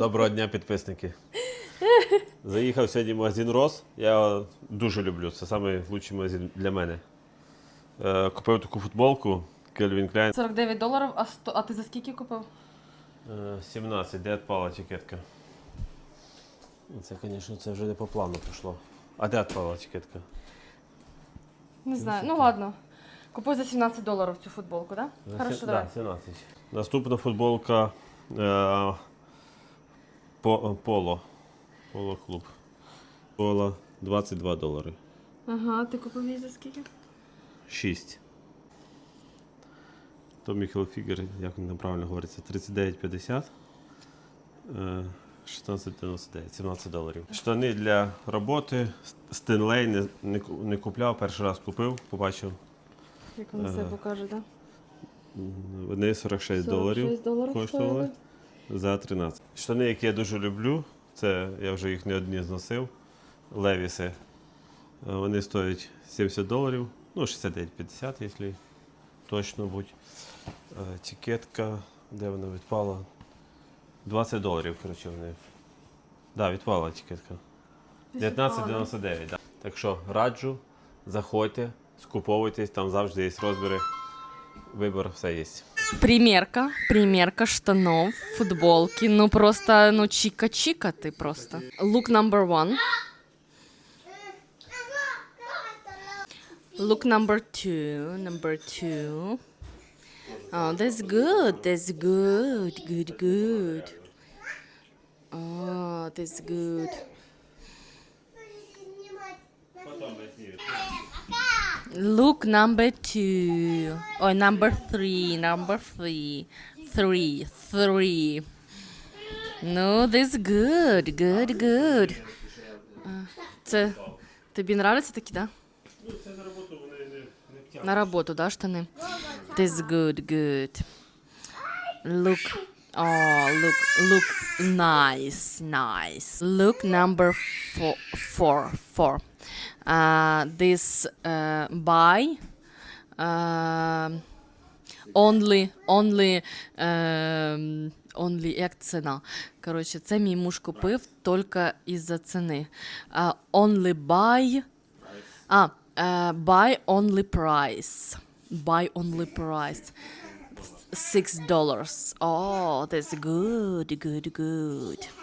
Доброго дня, підписники. Заїхав сьогодні в магазин Рос. Я його дуже люблю. Це найкращий магазин для мене. Е, Купив таку футболку Calvin Klein. 49 доларів, а, 100, а ти за скільки купив? Е, 17, де відпала етикетка? Це, звісно, це вже не по плану пішло. А де відпала етикетка? Не знаю. Ну ладно. Купив за 17 доларів цю футболку, так? Да? Хорошо, да, давай. 17. Наступна футболка е, по, Поло. Поло клуб. Поло 22 долари. Ага, ти купив її за скільки? 6. Tommy Hilfiger, як він правильно говориться, 39,50. е, 16,99, 17 доларів. Штани для роботи. Стенлей не, не, не купляв, перший раз купив, побачив. Як він це Ага. покаже, так? Вони 46 доларів 46 доларів коштували. За 13. Штани, які я дуже люблю, це я вже їх не одні зносив. Левіси. Е, Вони стоять 70 доларів, ну 69,50, якщо точно будь. Е, Етикетка, де вона відпала? 20 доларів, коротше, вони. Так, да, відпала етикетка. 19,99. Да. Так що раджу, заходьте, скуповуйтесь, там завжди є розбіри. Вибір все є. Примерка, примерка штанов, футболки. Ну просто, ну чика-чика ты просто. Look number one. Look number two, number two. Oh, that's good, that's good, good, good. Oh, that's good. Look number two. Or number three, number three. Three, three. No, that's good, good, good. А, Це тобі нравляться такі, да? Ну, це на роботу вони не, не На роботу, да, штани? That's good, good. Look. Oh, look, look, nice, nice. Look number four, four, four. Uh, this uh, buy uh, only, only, um, only, як ціна. Коротше, це мій муж купив тільки із-за ціни. Uh, only buy, а, uh, buy only price. Buy only price. Six dollars. Oh, that's good, good, good.